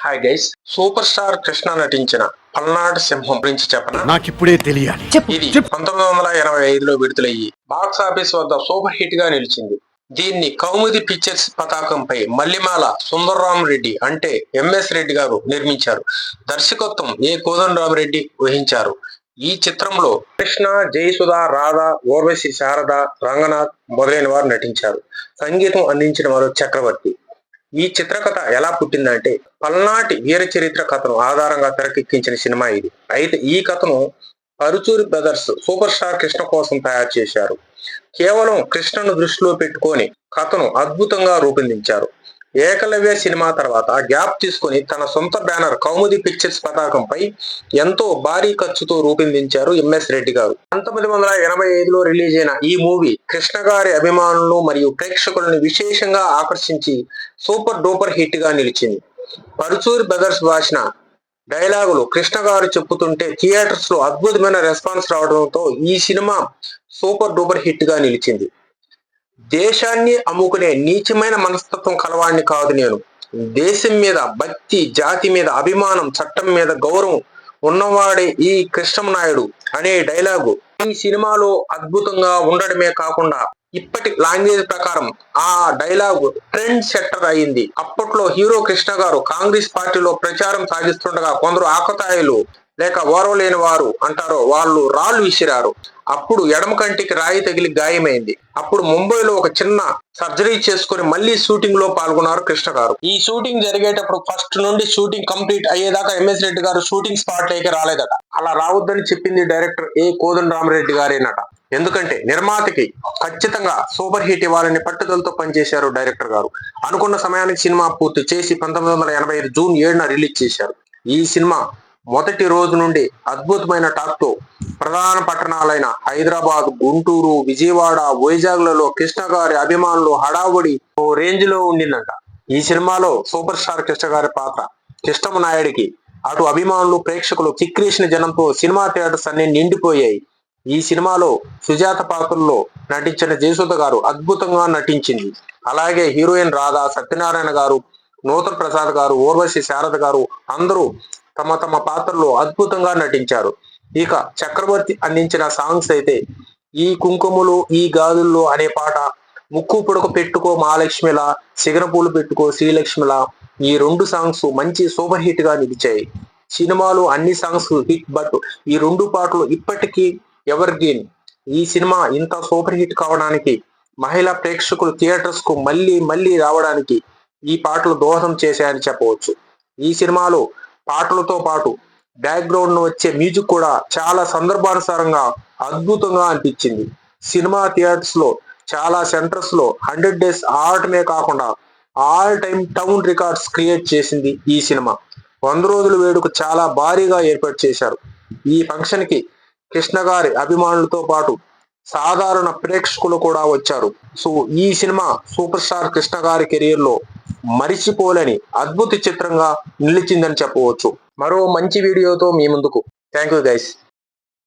Hi guys super star Krishna నటించిన పల్నాడు సింహం గురించి చెప్పనా? నాకిప్పుడే తెలియాలి. ఇది పంతొమ్మిది వందల ఎనభై ఐదులో విడుదలయ్యి బాక్స్ ఆఫీస్ వద్ద సూపర్ హిట్గా నిలిచింది. దీన్ని కౌముది పిక్చర్స్ పతాకంపై మల్లిమాల సుందర్రామ్ రెడ్డి అంటే ఎంఎస్ రెడ్డి గారు నిర్మించారు. దర్శకత్వం ఏ కోదండరామరెడ్డి వహించారు? ఈ చిత్రంలో కృష్ణ జయసుధ రాధ ఓర్వశి శారద రంగనాథ్ మొదలైన వారు నటించారు. సంగీతం అందించిన వారు చక్రవర్తి. ఈ చిత్రకథ ఎలా పుట్టిందంటే పల్నాటి వీర చరిత్ర కథను ఆధారంగా తెరకెక్కించిన సినిమా ఇది. అయితే ఈ కథను Paruchuri brothers super star Krishna కోసం తయారు చేశారు. కేవలం కృష్ణను దృష్టిలో పెట్టుకొని కథను అద్భుతంగా రూపొందించారు. ఏకలవ్య సినిమా తర్వాత గ్యాప్ తీసుకొని తన సొంత బ్యానర్ కౌముది పిక్చర్స్ పతాకంపై ఎంతో భారీ ఖర్చుతో రూపొందించారు ఎంఎస్ రెడ్డి గారు. పంతొమ్మిది వందల ఎనభై ఐదులో రిలీజ్ అయిన ఈ మూవీ కృష్ణ గారి అభిమానులు మరియు ప్రేక్షకులను విశేషంగా ఆకర్షించి సూపర్ డూపర్ హిట్గా నిలిచింది. పరుచూరి బ్రదర్స్ భాషన డైలాగులు కృష్ణ గారు చెప్పుతుంటే థియేటర్స్లో అద్భుతమైన రెస్పాన్స్ రావడంతో ఈ సినిమా సూపర్ డూపర్ హిట్గా నిలిచింది. దేశాన్ని అమ్ముకునే నీచమైన మనస్తత్వం కలవాడిని కాదు నేను. దేశం మీద భక్తి జాతి మీద అభిమానం చట్టం మీద గౌరవం ఉన్నవాడే ఈ కృష్ణనాయుడు అనే డైలాగు. ఈ సినిమాలో అద్భుతంగా ఉండడమే కాకుండా ఇప్పటి లాంగ్వేజ్ ప్రకారం ఆ డైలాగ్ ట్రెండ్ సెట్టర్ అయింది. అప్పట్లో హీరో కృష్ణ గారు కాంగ్రెస్ పార్టీలో ప్రచారం సాగిస్తుండగా కొందరు ఆకతాయిలు లేక ఓరవలేని వారు అంటారో వాళ్ళు రాళ్ళు విసిరారు. అప్పుడు ఎడమ కంటికి రాయి తగిలి గాయమైంది. అప్పుడు ముంబైలో ఒక చిన్న సర్జరీ చేసుకుని మళ్ళీ షూటింగ్లో పాల్గొన్నారు కృష్ణ గారు. ఈ షూటింగ్ జరిగేటప్పుడు ఫస్ట్ నుండి షూటింగ్ కంప్లీట్ అయ్యేదాకా ఎంఎస్ రెడ్డి గారు షూటింగ్ స్పాట్లోకి రాలేదట. అలా రావద్దని చెప్పింది డైరెక్టర్ ఏ కోదండ రామరెడ్డి గారేనట. ఎందుకంటే నిర్మాతకి ఖచ్చితంగా సూపర్ హిట్ ఇవ్వాలని పట్టుదలతో పనిచేశారు డైరెక్టర్ గారు. అనుకున్న సమయానికి సినిమా పూర్తి చేసి పంతొమ్మిది వందల ఎనభై ఐదు జూన్ ఏడున రిలీజ్ చేశారు. ఈ సినిమా మొదటి రోజు నుండి అద్భుతమైన టాక్తో ప్రధాన పట్టణాలైన హైదరాబాద్ గుంటూరు విజయవాడ వైజాగ్లలో కృష్ణ గారి అభిమానులు హడావుడి ఓ రేంజ్లో ఉండిందంట. ఈ సినిమాలో సూపర్ స్టార్ కృష్ణ గారి పాత్ర కృష్ణమ నాయుడికి అటు అభిమానులు ప్రేక్షకులు చిక్రీసిన జనంతో సినిమా థియేటర్స్ అన్ని నిండిపోయాయి. ఈ సినిమాలో సుజాత పాత్రలో నటించిన జయసుధ గారు అద్భుతంగా నటించింది. అలాగే హీరోయిన్ రాధా సత్యనారాయణ గారు నూతన్ ప్రసాద్ గారు ఊర్వశి శారద గారు అందరూ తమ తమ పాత్రలో అద్భుతంగా నటించారు. ఇక చక్రవర్తి అందించిన సాంగ్స్ అయితే ఈ కుంకుమలు ఈ గాజుల్లో అనే పాట ముక్కు పుడక పెట్టుకో మహాలక్ష్మిలా సిగన పూలు పెట్టుకో శ్రీలక్ష్మిల ఈ రెండు సాంగ్స్ మంచి సూపర్ హిట్గా నిలిచాయి. సినిమాలో అన్ని సాంగ్స్ హిట్ బట్ ఈ రెండు పాటలు ఇప్పటికీ ఎవర్ గ్రీన్ ఈ సినిమా ఇంత సూపర్ హిట్ కావడానికి మహిళా ప్రేక్షకులు థియేటర్స్కు మళ్ళీ మళ్ళీ రావడానికి ఈ పాటలు దోహదం చేశాయని చెప్పవచ్చు. ఈ సినిమాలో పాటలతో పాటు బ్యాక్గ్రౌండ్ వచ్చే మ్యూజిక్ కూడా చాలా సందర్భానుసారంగా అద్భుతంగా అనిపించింది. సినిమా థియేటర్స్లో చాలా సెంటర్స్లో హండ్రెడ్ డేస్ ఆడటమే కాకుండా all time town records create చేసింది ఈ సినిమా. వంద రోజుల వేడుక చాలా భారీగా ఏర్పాటు చేశారు. ఈ ఫంక్షన్కి కృష్ణ గారి అభిమానులతో పాటు సాధారణ ప్రేక్షకులు కూడా వచ్చారు. సో ఈ సినిమా సూపర్ స్టార్ కృష్ణ గారి కెరీర్లో మరిచిపోలేని అద్భుత చిత్రంగా నిలిచిందని చెప్పవచ్చు. మరో మంచి వీడియోతో మీ ముందుకు. Thank you guys